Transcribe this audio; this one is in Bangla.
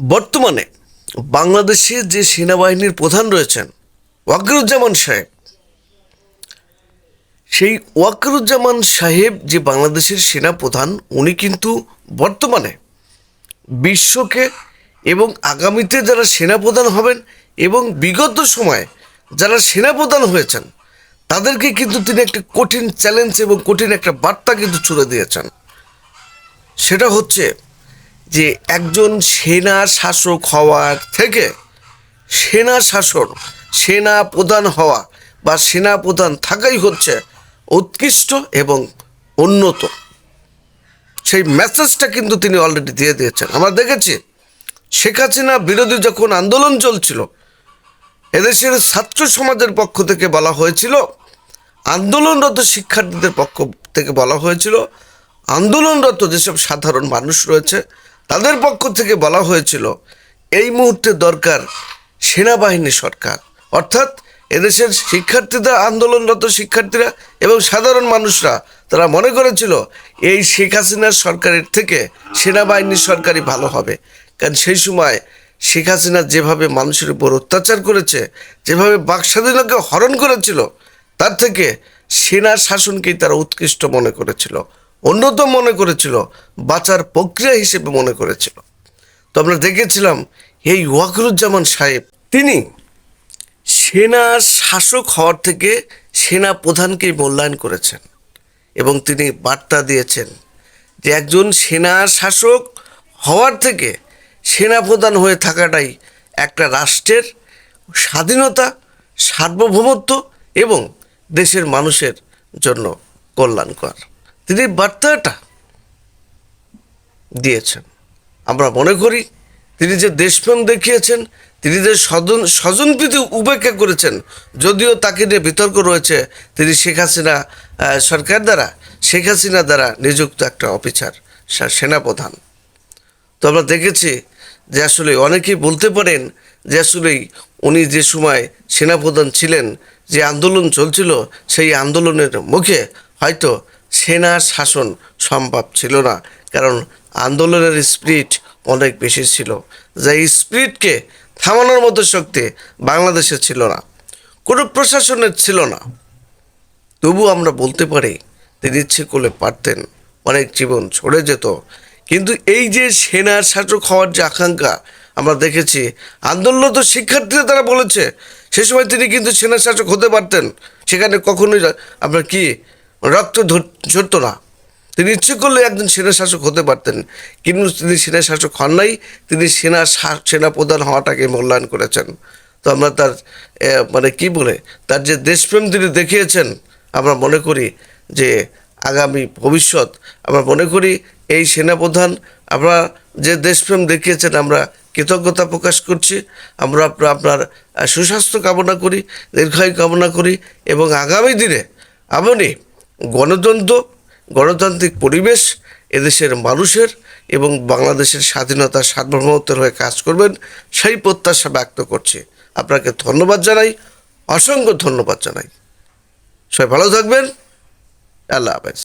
বর্তমানে বাংলাদেশে যে সেনাবাহিনীর প্রধান রয়েছেন ওয়াকরুজ্জামান সাহেব, সেই ওয়াকরুজ্জামান সাহেব যে বাংলাদেশের সেনা প্রধান, উনি কিন্তু বর্তমানে বিশ্বকে এবং আগামীতে যারা সেনাপ্রধান হবেন এবং বিগত সময়ে যারা সেনাপ্রধান হয়েছেন, তাদেরকে কিন্তু তিনি একটা কঠিন চ্যালেঞ্জ এবং কঠিন একটা বার্তা কিন্তু ছুড়ে দিয়েছেন। সেটা হচ্ছে যে একজন সেনা শাসক হওয়ার থেকে সেনা শাসন সেনা প্রধান হওয়া বা সেনা প্রধান থাকাই হচ্ছে উৎকৃষ্ট এবং উন্নত। সেই মেসেজটা কিন্তু তিনি অলরেডি দিয়ে দিয়েছেন। আমরা দেখেছি, শেখ হাসিনা বিরোধী যখন আন্দোলন চলছিল, এদেশের ছাত্র সমাজের পক্ষ থেকে বলা হয়েছিল, আন্দোলনরত শিক্ষার্থীদের পক্ষ থেকে বলা হয়েছিল, আন্দোলনরত যেসব সাধারণ মানুষ রয়েছে তাদের পক্ষ থেকে বলা হয়েছিল, এই মুহূর্তে দরকার সেনাবাহিনী সরকার। অর্থাৎ এদেশের শিক্ষার্থীরা, আন্দোলনরত শিক্ষার্থীরা এবং সাধারণ মানুষরা, তারা মনে করেছিল, এই শেখ হাসিনার সরকারের থেকে সেনাবাহিনী সরকারই ভালো হবে। কারণ সেই সময় শেখ হাসিনা যেভাবে মানুষের উপর অত্যাচার করেছে, যেভাবে বাকস্বাধীনকে হরণ করেছিল, তার থেকে সেনা শাসনকেই তারা উৎকৃষ্ট মনে করেছিল। অন্যতম মনে করেছিল, বাঁচার প্রক্রিয়া হিসেবে মনে করেছিল। তো আমরা দেখেছিলাম, এই ওয়াকরুজ্জামান সাহেব, তিনি সেনা শাসক হওয়ার থেকে সেনা প্রধানকেই মূল্যায়ন করেছেন এবং তিনি বার্তা দিয়েছেন যে একজন সেনা শাসক হওয়ার থেকে সেনা প্রধান হয়ে থাকাটাই একটা রাষ্ট্রের স্বাধীনতা, সার্বভৌমত্ব এবং দেশের মানুষের জন্য কল্যাণকর। তিনি বার্তাটা দিয়েছেন। আমরা মনে করি তিনি যে দেশপ্রেম দেখিয়েছেন, তিনি যে স্বজন স্বজনপ্রীতি উপেক্ষা করেছেন, যদিও তাকে নিয়ে বিতর্ক রয়েছে, তিনি শেখ হাসিনা সরকার দ্বারা, শেখ হাসিনা দ্বারা নিযুক্ত একটা অফিসার সেনাপ্রধান। তো আমরা দেখেছি যে আসলে অনেকেই বলতে পারেন যে আসলেই উনি যে সময় সেনাপ্রধান ছিলেন, যে আন্দোলন চলছিল, সেই আন্দোলনের মুখে হয়তো সেনা শাসন সম্ভব ছিল না, কারণ আন্দোলনের স্পিরিট অনেক বেশি ছিল। যে স্পিরিটকে থামানোর মতো শক্তি বাংলাদেশে ছিল না কোনো প্রশাসনের ছিল না। তবু আমরা বলতে পারি, তিনি ইচ্ছে করলে পারতেন, অনেক জীবন ছড়ে যেত। কিন্তু এই যে সেনার শাসক হওয়ার যে আকাঙ্ক্ষা আমরা দেখেছি আন্দোলনরত শিক্ষার্থীরা তারা বলেছে, সে সময় তিনি কিন্তু সেনা শাসক হতে পারতেন। সেখানে কখনোই আপনার কি রক্ত ঝরতো না। তিনি ইচ্ছে করলে একজন সেনা শাসক হতে পারতেন। কিন্তু তিনি সেনা শাসক হন নাই, তিনি সেনা সেনা প্রধান হওয়াটাকে মূল্যায়ন করেছেন। তো আমরা তার মানে কি বলে, তার যে দেশপ্রেম তিনি দেখিয়েছেন, আমরা মনে করি যে আগামী ভবিষ্যৎ, আমরা মনে করি এই সেনাপ্রধান, আমরা যে দেশপ্রেম দেখিয়েছেন, আমরা কৃতজ্ঞতা প্রকাশ করছি, আমরা আপনার সুস্বাস্থ্য কামনা করি, দীর্ঘায়ু কামনা করি, এবং আগামী দিনে আপনি গণতন্ত্র, গণতান্ত্রিক পরিবেশ, এদেশের মানুষের এবং বাংলাদেশের স্বাধীনতা সার্বভৌমত্বের হয়ে কাজ করবেন সেই প্রত্যাশা ব্যক্ত করছি। আপনাকে ধন্যবাদ জানাই, অসংখ্য ধন্যবাদ জানাই। সবাই ভালো থাকবেন। আল্লাহ হাফেজ।